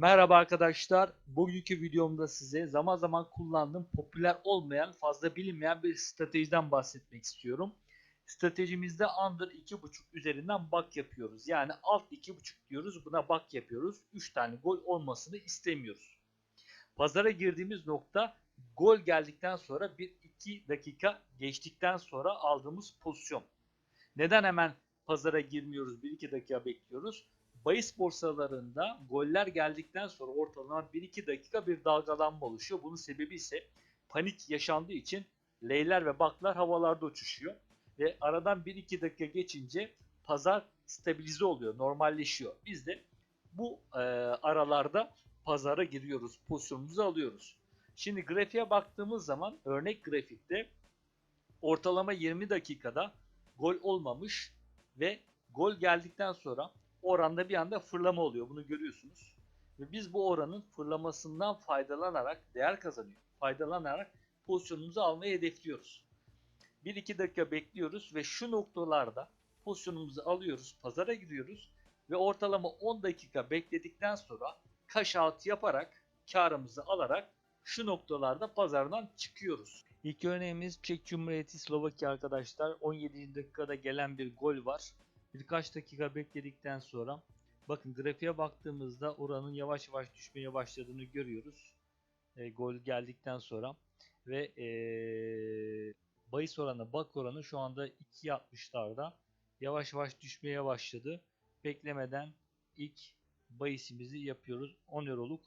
Merhaba arkadaşlar. Bugünkü videomda size zaman zaman kullandığım popüler olmayan, fazla bilinmeyen bir stratejiden bahsetmek istiyorum. Stratejimizde under 2.5 üzerinden bak yapıyoruz. Yani alt 2.5 diyoruz. Buna bak yapıyoruz. 3 tane gol olmasını istemiyoruz. Pazara girdiğimiz nokta gol geldikten sonra 1-2 dakika geçtikten sonra aldığımız pozisyon. Neden hemen pazara girmiyoruz 1-2 dakika bekliyoruz? Bahis borsalarında goller geldikten sonra ortalama 1-2 dakika bir dalgalanma oluşuyor. Bunun sebebi ise panik yaşandığı için leyler ve baklar havalarda uçuşuyor. Ve aradan 1-2 dakika geçince pazar stabilize oluyor, normalleşiyor. Biz de bu e, aralarda pazara giriyoruz, pozisyonumuzu alıyoruz. Şimdi grafiğe baktığımız zaman örnek grafikte ortalama 20 dakikada gol olmamış ve gol geldikten sonra oranda bir anda fırlama oluyor. Bunu görüyorsunuz. Ve biz bu oranın fırlamasından faydalanarak değer kazanıyor. Faydalanarak pozisyonumuzu almayı hedefliyoruz. 1-2 dakika bekliyoruz ve şu noktalarda pozisyonumuzu alıyoruz, pazara giriyoruz ve ortalama 10 dakika bekledikten sonra cash out yaparak karımızı alarak şu noktalarda pazardan çıkıyoruz. İlk örneğimiz Çek Cumhuriyeti Slovakya arkadaşlar. 17. dakikada gelen bir gol var. Birkaç dakika bekledikten sonra bakın grafiğe baktığımızda oranın yavaş yavaş düşmeye başladığını görüyoruz. E, gol geldikten sonra ve e, bahis oranı, bak oranı şu anda 2.60'larda yavaş yavaş düşmeye başladı. Beklemeden ilk bahisimizi yapıyoruz. 10 euroluk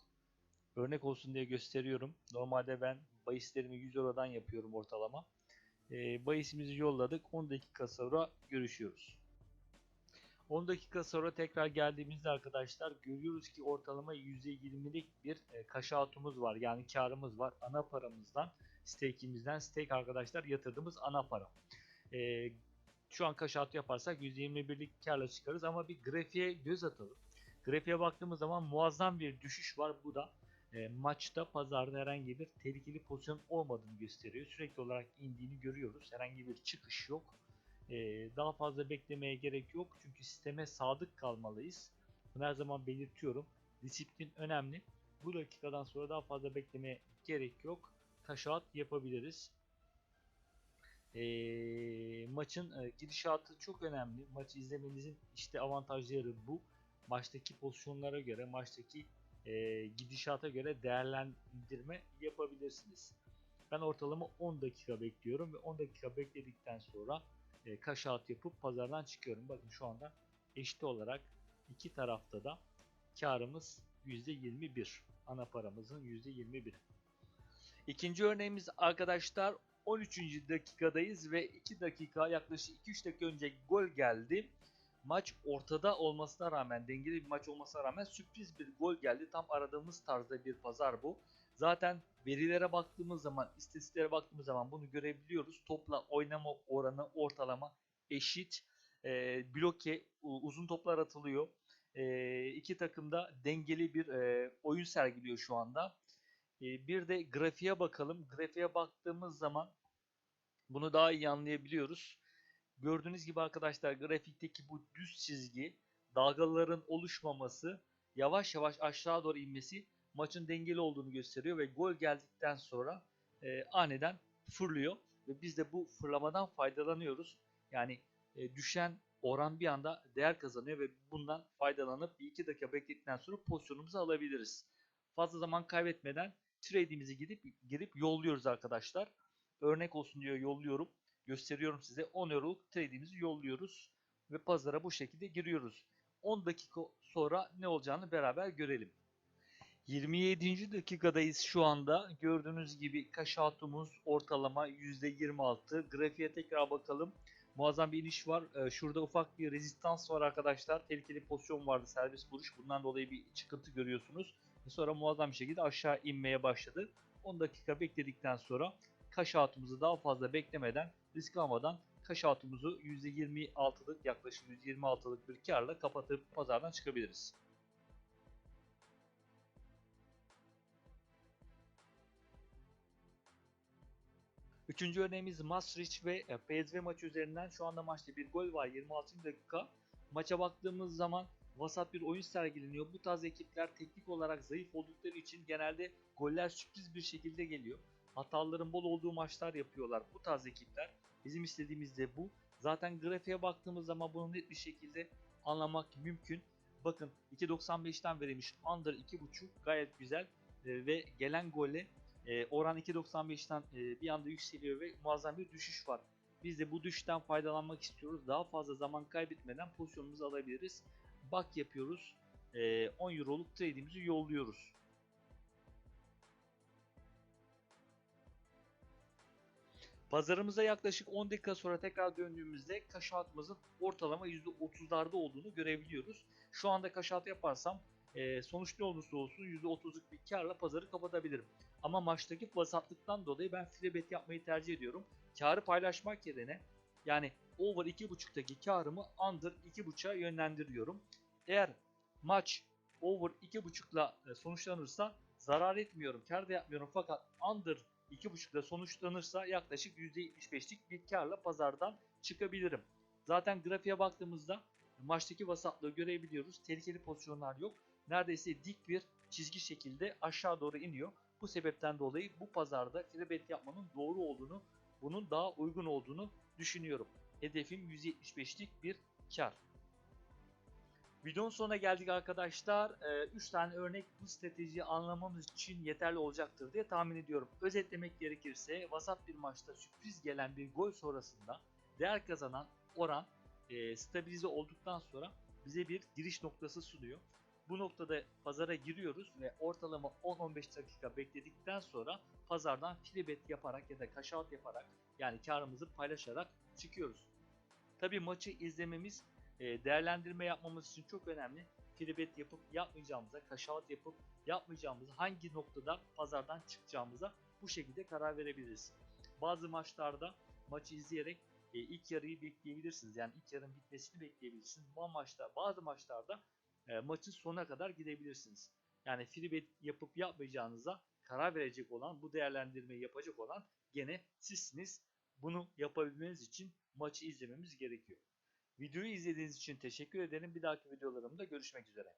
örnek olsun diye gösteriyorum. Normalde ben bahislerimi 100 eurodan yapıyorum ortalama. E, bahisimizi yolladık. 10 dakika sonra görüşüyoruz. 10 dakika sonra tekrar geldiğimizde arkadaşlar görüyoruz ki ortalama %20'lik bir e, cash out'umuz var. Yani karımız var. Ana paramızdan, stake'imizden stake arkadaşlar yatırdığımız ana para. E, şu an out yaparsak %21'lik karla çıkarız ama bir grafiğe göz atalım. Grafiğe baktığımız zaman muazzam bir düşüş var. Bu da e, maçta pazarda herhangi bir tehlikeli pozisyon olmadığını gösteriyor. Sürekli olarak indiğini görüyoruz. Herhangi bir çıkış yok. Ee, daha fazla beklemeye gerek yok. Çünkü sisteme sadık kalmalıyız. Bunu her zaman belirtiyorum. Disiplin önemli. Bu dakikadan sonra daha fazla beklemeye gerek yok. Taşat yapabiliriz. Ee, maçın e, gidişatı çok önemli. Maçı izlemenizin işte avantajları bu. Maçtaki pozisyonlara göre, maçtaki e, gidişata göre değerlendirme yapabilirsiniz. Ben ortalama 10 dakika bekliyorum ve 10 dakika bekledikten sonra e, cash out yapıp pazardan çıkıyorum. Bakın şu anda eşit olarak iki tarafta da karımız %21. Ana paramızın %21. İkinci örneğimiz arkadaşlar 13. dakikadayız ve 2 dakika yaklaşık 2-3 dakika önce gol geldi. Maç ortada olmasına rağmen dengeli bir maç olmasına rağmen sürpriz bir gol geldi. Tam aradığımız tarzda bir pazar bu. Zaten verilere baktığımız zaman, istatistiklere baktığımız zaman bunu görebiliyoruz. Topla oynama oranı ortalama eşit. E, bloke, uzun toplar atılıyor. E, iki takım da dengeli bir e, oyun sergiliyor şu anda. E, bir de grafiğe bakalım. Grafiğe baktığımız zaman bunu daha iyi anlayabiliyoruz. Gördüğünüz gibi arkadaşlar grafikteki bu düz çizgi dalgaların oluşmaması yavaş yavaş aşağı doğru inmesi maçın dengeli olduğunu gösteriyor ve gol geldikten sonra e, aniden fırlıyor ve biz de bu fırlamadan faydalanıyoruz. Yani e, düşen oran bir anda değer kazanıyor ve bundan faydalanıp 1-2 dakika bekledikten sonra pozisyonumuzu alabiliriz. Fazla zaman kaybetmeden trade'imizi gidip girip yolluyoruz arkadaşlar. Örnek olsun diyor yolluyorum. Gösteriyorum size 10 euroluk trade'imizi yolluyoruz ve pazara bu şekilde giriyoruz. 10 dakika sonra ne olacağını beraber görelim. 27. dakikadayız şu anda. Gördüğünüz gibi cash out'umuz ortalama %26. Grafiğe tekrar bakalım. Muazzam bir iniş var. Ee, şurada ufak bir rezistans var arkadaşlar. Tehlikeli pozisyon vardı serbest vuruş. Bundan dolayı bir çıkıntı görüyorsunuz. Ve sonra muazzam bir şekilde aşağı inmeye başladı. 10 dakika bekledikten sonra out'umuzu daha fazla beklemeden, risk almadan out'umuzu %26'lık yaklaşık %26'lık bir karla kapatıp pazardan çıkabiliriz. Üçüncü örneğimiz Maastricht ve e, PSV maçı üzerinden şu anda maçta bir gol var 26. dakika. Maça baktığımız zaman vasat bir oyun sergileniyor. Bu tarz ekipler teknik olarak zayıf oldukları için genelde goller sürpriz bir şekilde geliyor. Hataların bol olduğu maçlar yapıyorlar bu tarz ekipler. Bizim istediğimiz de bu. Zaten grafiğe baktığımız zaman bunu net bir şekilde anlamak mümkün. Bakın 2.95'ten verilmiş under 2.5 gayet güzel E, ve gelen golle e, oran 2.95'ten e, bir anda yükseliyor ve muazzam bir düşüş var. Biz de bu düşüşten faydalanmak istiyoruz. Daha fazla zaman kaybetmeden pozisyonumuzu alabiliriz. Bak yapıyoruz. E, 10 euroluk trade'imizi yolluyoruz. Pazarımıza yaklaşık 10 dakika sonra tekrar döndüğümüzde kaşatımızın ortalama %30'larda olduğunu görebiliyoruz. Şu anda kaşat yaparsam e, sonuç ne olursa olsun %30'luk bir karla pazarı kapatabilirim. Ama maçtaki vasatlıktan dolayı ben free bet yapmayı tercih ediyorum. Karı paylaşmak yerine yani over 2.5'taki karımı under 2.5'a yönlendiriyorum. Eğer maç over 2.5'la e, sonuçlanırsa zarar etmiyorum, kar da yapmıyorum fakat under 2.5'la sonuçlanırsa yaklaşık %75'lik bir karla pazardan çıkabilirim. Zaten grafiğe baktığımızda maçtaki vasatlığı görebiliyoruz. Tehlikeli pozisyonlar yok. Neredeyse dik bir çizgi şekilde aşağı doğru iniyor. Bu sebepten dolayı bu pazarda free bet yapmanın doğru olduğunu, bunun daha uygun olduğunu düşünüyorum. Hedefim 175'lik bir kar. Videonun sonuna geldik arkadaşlar. 3 tane örnek bu stratejiyi anlamamız için yeterli olacaktır diye tahmin ediyorum. Özetlemek gerekirse vasat bir maçta sürpriz gelen bir gol sonrasında değer kazanan oran e, stabilize olduktan sonra bize bir giriş noktası sunuyor. Bu noktada pazara giriyoruz ve ortalama 10-15 dakika bekledikten sonra pazardan free bet yaparak ya da out yaparak yani karımızı paylaşarak çıkıyoruz. Tabi maçı izlememiz e, değerlendirme yapmamız için çok önemli. Free bet yapıp yapmayacağımıza, out yapıp yapmayacağımıza, hangi noktada pazardan çıkacağımıza bu şekilde karar verebiliriz. Bazı maçlarda maçı izleyerek e, ilk yarıyı bekleyebilirsiniz. Yani ilk yarının bitmesini bekleyebilirsiniz. Bu maçta, bazı maçlarda e, maçın sonuna kadar gidebilirsiniz. Yani free bet yapıp yapmayacağınıza karar verecek olan, bu değerlendirmeyi yapacak olan gene sizsiniz. Bunu yapabilmeniz için maçı izlememiz gerekiyor. Videoyu izlediğiniz için teşekkür ederim. Bir dahaki videolarımda görüşmek üzere.